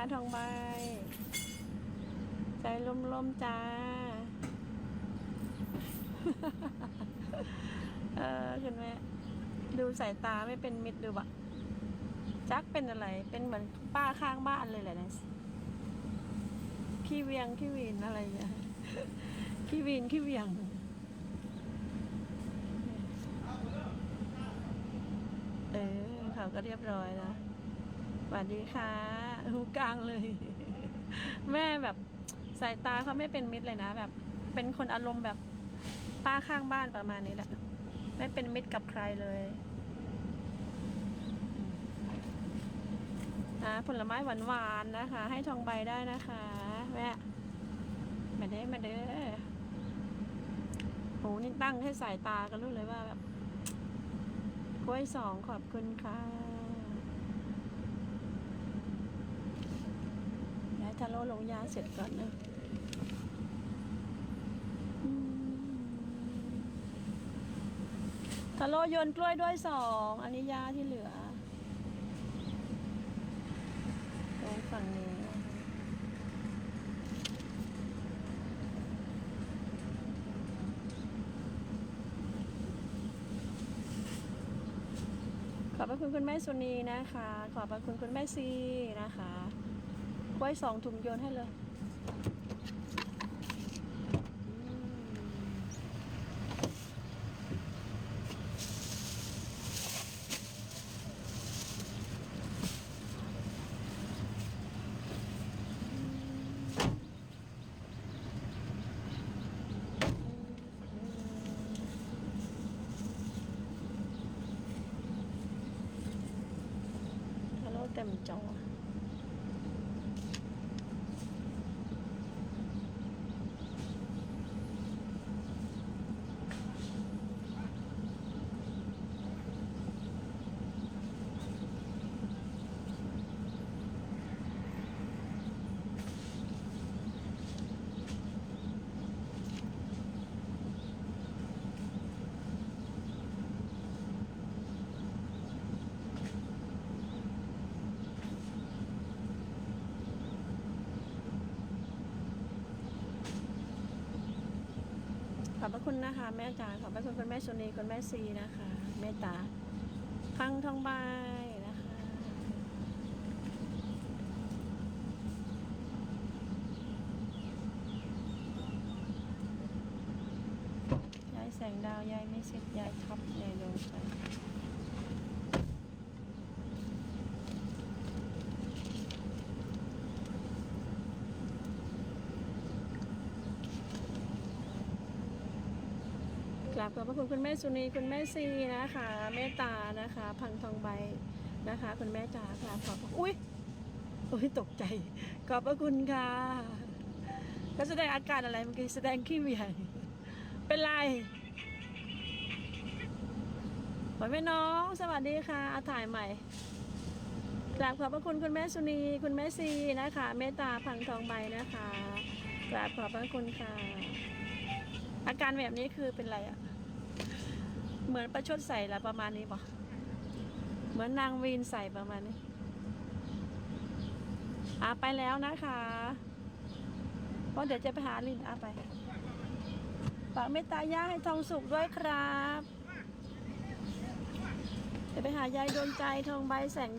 ะทองใบ ใจลมๆจ้า เออคุณแม่ดูสายตาไม่เป็นมิตรดูบะจักเป็นอะไร เป็นเหมือนป้าข้างบ้านเลยแหละนะขี้เวียงขี้วีนอะไรอย่างเงี้ยขี้วีนขี้เวียงเออเขาก็เรียบร้อยนะสวัสดีค่ะ หูกลางเลย แม่แบบสายตาเขาไม่เป็นมิตรเลยนะ แบบ เป็นคนอารมณ์แบบป้าข้างบ้านประมาณนี้แหละ ไม่เป็นมิตรกับใครเลยอ่าผลไม้หวานๆนะคะ ให้ทองใบได้นะคะแม่มาเด้มาเด้อโหนี่ตั้งให้สายตากันรู้เลยว่าแบบกล้วยสองขอบคุณค่ะ ย้ายทะโลลงยาเสร็จก่อนนะอืมทะโลโยนกล้วยด้วยสอง อันนี้ยาที่เหลือ ตรงฝั่งนี้ขอบพระคุณคุณแม่สุนีนะคะ ขอบพระคุณคุณแม่ซีนะคะ กล้สองถุงโยนให้เลยอืมฮัลโหลเต็มจอ ข อบพระคุณนะคะ แม่จ๋าขอบพระคุณคุณแม่ชนีคุณแม่ซีนะคะเมตตาพังทองใบนะคะ ยายแสงดาวยายไม่เสร็จยายท็อปยายดวงใจ กราบขอบพระคุณคุณแม่สุนีคุณแม่ซีนะคะเมตตานะคะ พังทองใบนะคะ คุณแม่จ๋ากราบขอบพระอุ้ยอุ้ยตกใจ ขอบพระคุณค่ะก็แสดงอาการอะไรเมื่อกี้แสดงขี้เวียนเป็นไรหมายแม่น้อง สวัสดีค่ะอาถ่ายใหม่กราบขอบพระคุณคุณแม่สุนี คุณแม่ซีนะคะ เมตตาพังทองใบนะคะกราบขอบพระคุณค่ะ อาการแบบนี้คือเป็นไรอะ่ะ เหมือนประชดใส่ละประมาณนี้ปะเหมือนนางวีนใส่ประมาณนี้อะไปแล้วนะคะเพราะเดี๋ยวจะไปหาลินอาไปฝากเมตตาย่าให้ทองสุกด้วยครับ จะไปหายายโดนใจทองใบแสง